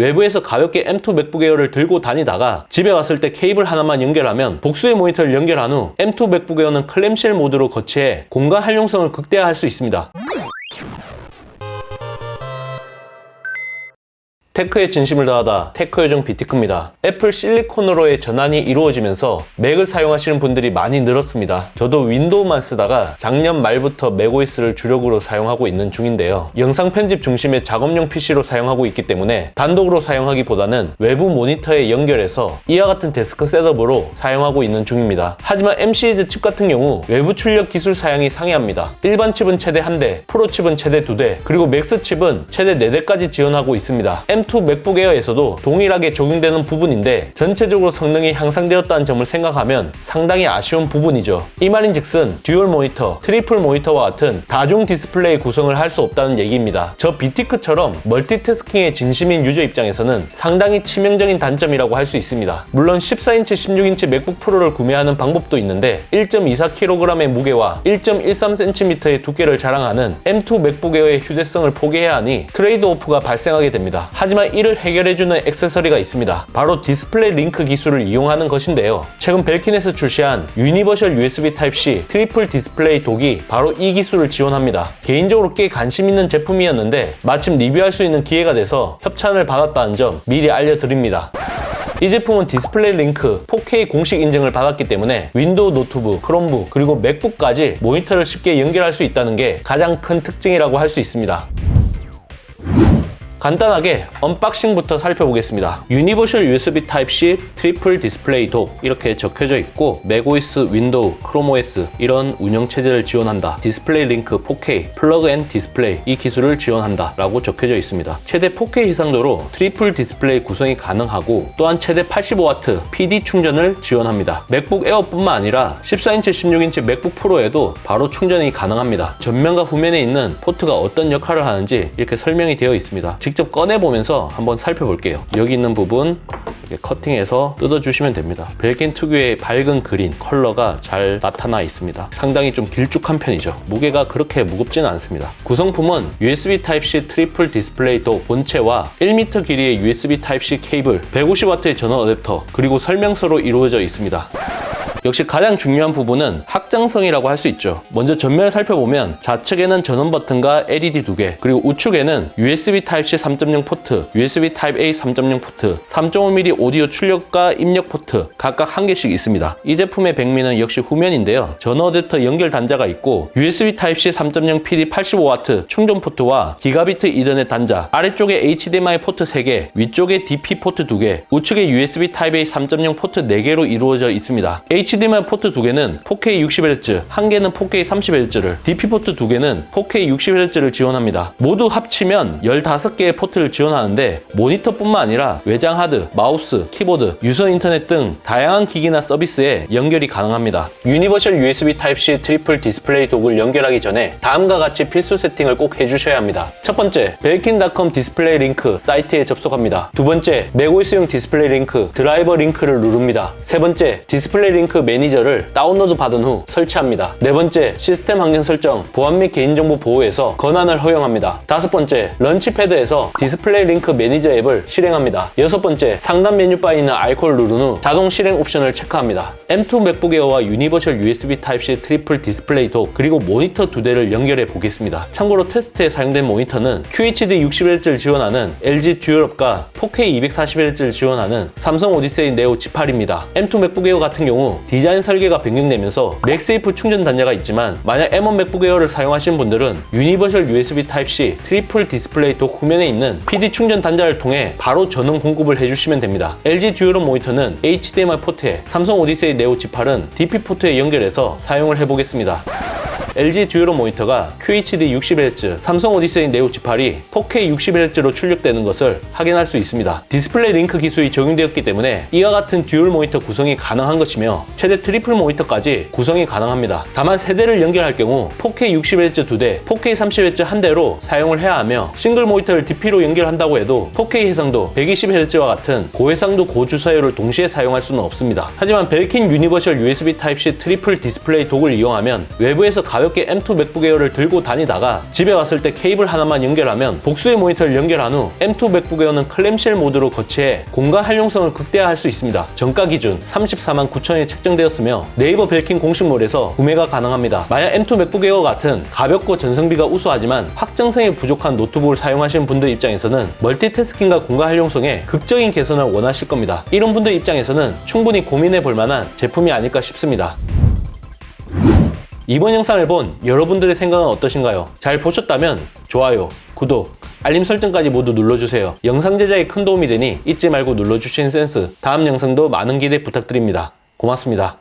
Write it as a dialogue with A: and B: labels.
A: 외부에서 가볍게 M2 맥북 에어를 들고 다니다가 집에 갔을 때 케이블 하나만 연결하면 복수의 모니터를 연결한 후 M2 맥북 에어는 클램쉘 모드로 거치해 공간 활용성을 극대화할 수 있습니다. 테크에 진심을 다하다 테크 요정 비티크입니다. 애플 실리콘으로의 전환이 이루어지면서 맥을 사용하시는 분들이 많이 늘었습니다. 저도 윈도우만 쓰다가 작년 말부터 맥OS를 주력으로 사용하고 있는 중인데요. 영상 편집 중심의 작업용 PC로 사용하고 있기 때문에 단독으로 사용하기보다는 외부 모니터에 연결해서 이와 같은 데스크 셋업으로 사용하고 있는 중입니다. 하지만 MC즈 칩 같은 경우 외부 출력 기술 사양이 상이합니다. 일반 칩은 최대 1대, 프로 칩은 최대 2대, 그리고 맥스 칩은 최대 4대까지 지원하고 있습니다. M2 맥북 에어에서도 동일하게 적용되는 부분인데 전체적으로 성능이 향상되었다는 점을 생각하면 상당히 아쉬운 부분이죠. 이 말인즉슨 듀얼 모니터, 트리플 모니터와 같은 다중 디스플레이 구성을 할 수 없다는 얘기입니다. 저 비티크처럼 멀티태스킹에 진심인 유저 입장에서는 상당히 치명적인 단점이라고 할 수 있습니다. 물론 14인치, 16인치 맥북 프로를 구매하는 방법도 있는데 1.24kg의 무게와 1.13cm의 두께를 자랑하는 M2 맥북 에어의 휴대성을 포기해야 하니 트레이드 오프가 발생하게 됩니다. 하지만 이를 해결해주는 액세서리가 있습니다. 바로 디스플레이 링크 기술을 이용하는 것인데요. 최근 벨킨에서 출시한 유니버셜 USB Type-C 트리플 디스플레이 독이 바로 이 기술을 지원합니다. 개인적으로 꽤 관심 있는 제품이었는데 마침 리뷰할 수 있는 기회가 돼서 협찬을 받았다는 점 미리 알려드립니다. 이 제품은 디스플레이 링크 4K 공식 인증을 받았기 때문에 윈도우 노트북, 크롬북, 그리고 맥북까지 모니터를 쉽게 연결할 수 있다는 게 가장 큰 특징이라고 할 수 있습니다. 간단하게 언박싱부터 살펴보겠습니다. 유니버셜 USB Type-C 트리플 디스플레이 독 이렇게 적혀져 있고 macOS, 윈도우, 크롬OS 이런 운영 체제를 지원한다. 디스플레이 링크 4K, 플러그 앤 디스플레이 이 기술을 지원한다 라고 적혀져 있습니다. 최대 4K 해상도로 트리플 디스플레이 구성이 가능하고 또한 최대 85W PD 충전을 지원합니다. 맥북 에어뿐만 아니라 14인치, 16인치 맥북 프로에도 바로 충전이 가능합니다. 전면과 후면에 있는 포트가 어떤 역할을 하는지 이렇게 설명이 되어 있습니다. 직접 꺼내보면서 한번 살펴볼게요. 여기 있는 부분 커팅해서 뜯어주시면 됩니다. 벨킨 특유의 밝은 그린 컬러가 잘 나타나 있습니다. 상당히 좀 길쭉한 편이죠. 무게가 그렇게 무겁지는 않습니다. 구성품은 USB Type-C 트리플 디스플레이 도 본체와 1m 길이의 USB Type-C 케이블, 150W의 전원 어댑터, 그리고 설명서로 이루어져 있습니다. 역시 가장 중요한 부분은 확장성이라고 할 수 있죠. 먼저 전면을 살펴보면 좌측에는 전원 버튼과 LED 두 개, 그리고 우측에는 USB Type-C 3.0 포트, USB Type-A 3.0 포트, 3.5mm 오디오 출력과 입력 포트 각각 한 개씩 있습니다. 이 제품의 백미는 역시 후면인데요. 전원 어댑터 연결 단자가 있고 USB Type-C 3.0 PD 85W 충전 포트와 기가비트 이더넷 단자, 아래쪽에 HDMI 포트 3개, 위쪽에 DP 포트 2개, 우측에 USB Type-A 3.0 포트 4개로 이루어져 있습니다. HDMI 포트 2개는 4K 60Hz, 한 개는 4K 30Hz를, DP 포트 2개는 4K 60Hz를 지원합니다. 모두 합치면 15개의 포트를 지원하는데 모니터뿐만 아니라 외장 하드, 마우스, 키보드, 유선 인터넷 등 다양한 기기나 서비스에 연결이 가능합니다. 유니버셜 USB Type-C 트리플 디스플레이 독을 연결하기 전에 다음과 같이 필수 세팅을 꼭 해주셔야 합니다. 첫 번째, 벨킨.com 디스플레이 링크 사이트에 접속합니다. 두 번째, 맥OS용 디스플레이 링크 드라이버 링크를 누릅니다. 세 번째, 디스플레이 링크 매니저를 다운로드 받은 후 설치합니다. 네 번째, 시스템 환경 설정, 보안 및 개인정보 보호에서 권한을 허용합니다. 다섯 번째, 런치패드에서 디스플레이 링크 매니저 앱을 실행합니다. 여섯 번째, 상단 메뉴 바에 있는 아이콘을 누른 후 자동 실행 옵션을 체크합니다. M2 맥북 에어와 유니버셜 USB Type-C 트리플 디스플레이 독 그리고 모니터 두 대를 연결해 보겠습니다. 참고로 테스트에 사용된 모니터는 QHD 60Hz를 지원하는 LG 듀얼업과 4K 240Hz를 지원하는 삼성 오디세이 네오 G8입니다. M2 맥북 에어 같은 경우 디자인 설계가 변경되면서 맥세이프 충전 단자가 있지만 만약 M1 맥북 에어를 사용하시는 분들은 유니버셜 USB Type-C 트리플 디스플레이 독 후면에 있는 PD 충전 단자를 통해 바로 전원 공급을 해주시면 됩니다. LG 듀얼업 모니터는 HDMI 포트에 삼성 오디세이 네오 G8은 DP 포트에 연결해서 사용을 해보겠습니다. LG 듀얼업 모니터가 QHD 60Hz, 삼성 오디세이 네오 G8이 4K 60Hz로 출력되는 것을 확인할 수 있습니다. 디스플레이 링크 기술이 적용되었기 때문에 이와 같은 듀얼 모니터 구성이 가능한 것이며 최대 트리플 모니터까지 구성이 가능합니다. 다만 세대를 연결할 경우 4K 60Hz 2대, 4K 30Hz 한 대로 사용을 해야 하며 싱글 모니터를 DP로 연결한다고 해도 4K 해상도 120Hz와 같은 고해상도 고주사율을 동시에 사용할 수는 없습니다. 하지만 벨킨 유니버셜 USB Type-C 트리플 디스플레이 독을 이용하면 외부에서 가 가볍게 M2 맥북 에어를 들고 다니다가 집에 왔을 때 케이블 하나만 연결하면 복수의 모니터를 연결한 후 M2 맥북 에어는 클램쉘 모드로 거치해 공간 활용성을 극대화할 수 있습니다. 정가 기준 34만 9천원이 책정되었으며 네이버 벨킨 공식몰에서 구매가 가능합니다. 만약 M2 맥북 에어 같은 가볍고 전성비가 우수하지만 확정성이 부족한 노트북을 사용하시는 분들 입장에서는 멀티태스킹과 공간 활용성에 극적인 개선을 원하실 겁니다. 이런 분들 입장에서는 충분히 고민해 볼 만한 제품이 아닐까 싶습니다. 이번 영상을 본 여러분들의 생각은 어떠신가요? 잘 보셨다면 좋아요, 구독, 알림 설정까지 모두 눌러주세요. 영상 제작에 큰 도움이 되니 잊지 말고 눌러주시는 센스. 다음 영상도 많은 기대 부탁드립니다. 고맙습니다.